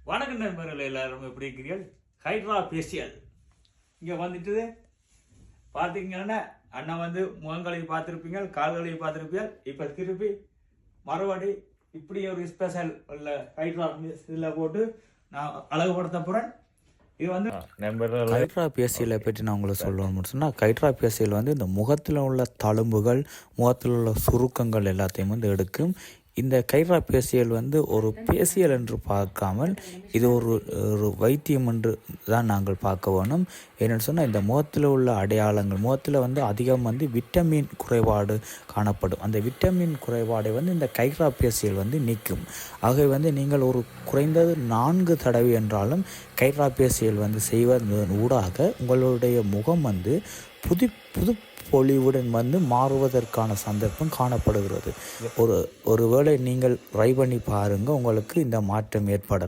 வணக்கம் நண்பர்கள் எல்லாரும் எப்படி இருக்கிறீர்கள்? ஹைட்ரா பேசியல் இங்கே வந்துட்டு பார்த்தீங்கன்னா அண்ணன் வந்து முகங்களை பார்த்துருப்பீங்க கால்களை பார்த்துருப்பீங்க இப்போ திருப்பி மறுபடி இப்படி ஒரு ஸ்பெஷல் உள்ள ஹைட்ரா இதில் போட்டு நான் அழகுபடுத்த போகிறேன் இது வந்து கைட்ரா பிஎஸ்சியில் பற்றி நான் உங்களுக்கு சொல்லணும்னு சொன்னால் கைட்ரா பிஎஸ்சியில் வந்து இந்த முகத்தில் உள்ள தழும்புகள் முகத்தில் உள்ள சுருக்கங்கள் எல்லாத்தையும் வந்து எடுக்கும். இந்த கைரா பேசியல் வந்து ஒரு பேசியல் என்று பார்க்காமல் இது ஒரு ஒரு வைத்தியம் என்று தான் நாங்கள் பார்க்க வேணும். ஏன்னு சொன்னால் இந்த முகத்தில் உள்ள அடையாளங்கள் முகத்தில் வந்து அதிகம் வந்து விட்டமின் குறைபாடு காணப்படும். அந்த விட்டமின் குறைபாடை வந்து இந்த கைரா பேசியல் வந்து நீக்கும். ஆகவே வந்து நீங்கள் ஒரு குறைந்தது நான்கு தடவை என்றாலும் கைரா பேசியல் வந்து செய்வதன் ஊடாக உங்களுடைய முகம் வந்து புது புது பொலிவுடன் வந்து மாறுவதற்கான சந்தர்ப்பம் காணப்படுகிறது. ஒரு ஒருவேளை நீங்கள் ட்ரை பண்ணி பாருங்கள் உங்களுக்கு இந்த மாற்றம் ஏற்படும்